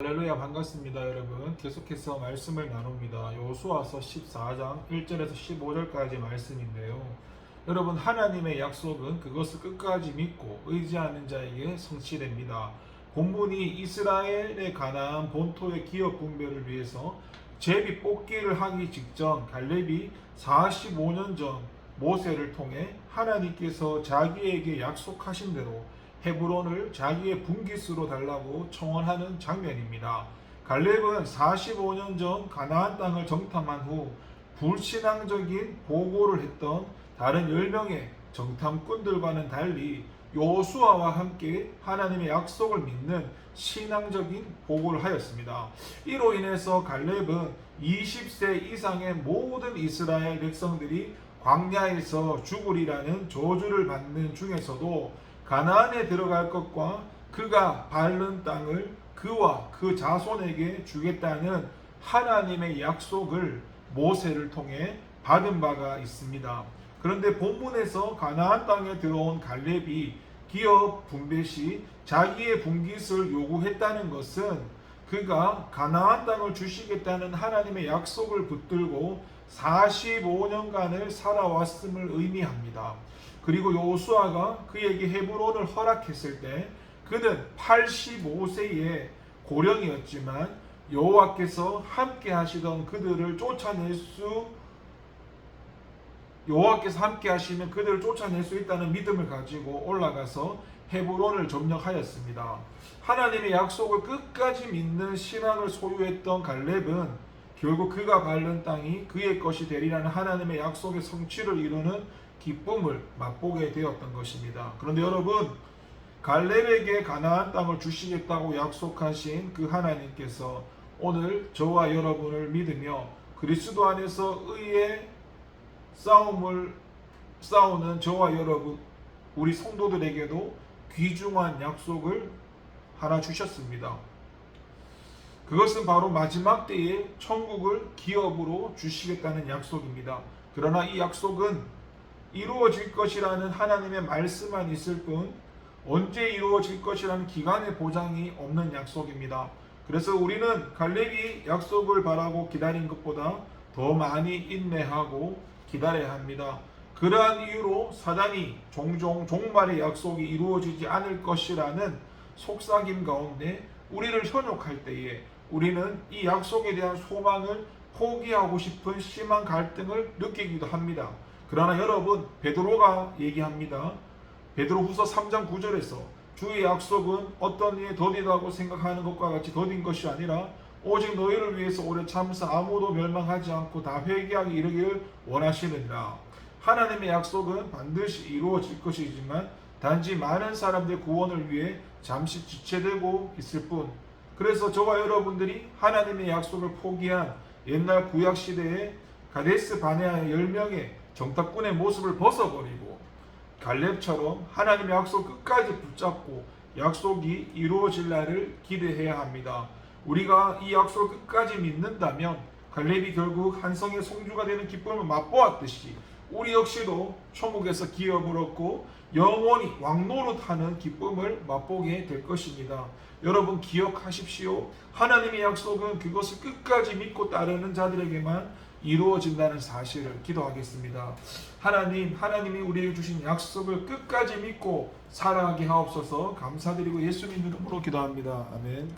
할렐루야 반갑습니다 여러분. 계속해서 말씀을 나눕니다. 요수아서 14장 1절에서 15절까지 말씀인데요. 여러분 하나님의 약속은 그것을 끝까지 믿고 의지하는 자에게 성취됩니다. 본문이 이스라엘에 관한 본토의 기업 분배를 위해서 제비 뽑기를 하기 직전 갈렙이 45년 전 모세를 통해 하나님께서 자기에게 약속하신 대로 헤브론을 자기의 분깃으로 달라고 청원하는 장면입니다. 갈렙은 45년 전 가나안 땅을 정탐한 후 불신앙적인 보고를 했던 다른 10명의 정탐꾼들과는 달리 요수아와 함께 하나님의 약속을 믿는 신앙적인 보고를 하였습니다. 이로 인해서 갈렙은 20세 이상의 모든 이스라엘 백성들이 광야에서 죽으리라는 저주를 받는 중에서도 가나안에 들어갈 것과 그가 밟는 땅을 그와 그 자손에게 주겠다는 하나님의 약속을 모세를 통해 받은 바가 있습니다. 그런데 본문에서 가나안 땅에 들어온 갈렙이 기업 분배 시 자기의 분깃을 요구했다는 것은 그가 가나안 땅을 주시겠다는 하나님의 약속을 붙들고 45년간을 살아왔음을 의미합니다. 그리고 요수아가 그에게 헤브론을 허락했을 때 그는 85세의 고령이었지만 여호와께서 함께 하시던 그들을 쫓아낼 수 여호와께서 함께 하시면 그들을 쫓아낼 수 있다는 믿음을 가지고 올라가서 헤브론을 점령하였습니다. 하나님의 약속을 끝까지 믿는 신앙을 소유했던 갈렙은 결국 그가 밟는 땅이 그의 것이 되리라는 하나님의 약속의 성취를 이루는 기쁨을 맛보게 되었던 것입니다. 그런데 여러분 갈렙에게 가나안 땅을 주시겠다고 약속하신 그 하나님께서 오늘 저와 여러분을 믿으며 그리스도 안에서 의의 싸움을 싸우는 저와 여러분 우리 성도들에게도 귀중한 약속을 하나 주셨습니다. 그것은 바로 마지막 때에 천국을 기업으로 주시겠다는 약속입니다. 그러나 이 약속은 이루어질 것이라는 하나님의 말씀만 있을 뿐 언제 이루어질 것이라는 기간의 보장이 없는 약속입니다. 그래서 우리는 갈렙이 약속을 바라고 기다린 것보다 더 많이 인내하고 기다려야 합니다. 그러한 이유로 사단이 종종 종말의 약속이 이루어지지 않을 것이라는 속삭임 가운데 우리를 현혹할 때에 우리는 이 약속에 대한 소망을 포기하고 싶은 심한 갈등을 느끼기도 합니다. 그러나 여러분 베드로가 얘기합니다. 베드로 후서 3장 9절에서 주의 약속은 어떤 이에 더디다고 생각하는 것과 같이 더딘 것이 아니라 오직 너희를 위해서 오래 참사 아무도 멸망하지 않고 다 회개하기 이르기를 원하시느니라. 하나님의 약속은 반드시 이루어질 것이지만 단지 많은 사람들의 구원을 위해 잠시 지체되고 있을 뿐. 그래서 저와 여러분들이 하나님의 약속을 포기한 옛날 구약 시대의 가데스 바네아의 10명의 정탐꾼의 모습을 벗어버리고 갈렙처럼 하나님의 약속 끝까지 붙잡고 약속이 이루어질 날을 기대해야 합니다. 우리가 이 약속을 끝까지 믿는다면 갈렙이 결국 한성의 송주가 되는 기쁨을 맛보았듯이 우리 역시도 천국에서 기업을 얻고 영원히 왕노릇하는 기쁨을 맛보게 될 것입니다. 여러분 기억하십시오. 하나님의 약속은 그것을 끝까지 믿고 따르는 자들에게만 이루어진다는 사실을 기도하겠습니다. 하나님, 하나님이 우리에게 주신 약속을 끝까지 믿고 살아가게 하옵소서 감사드리고 예수님 이름으로 기도합니다. 아멘.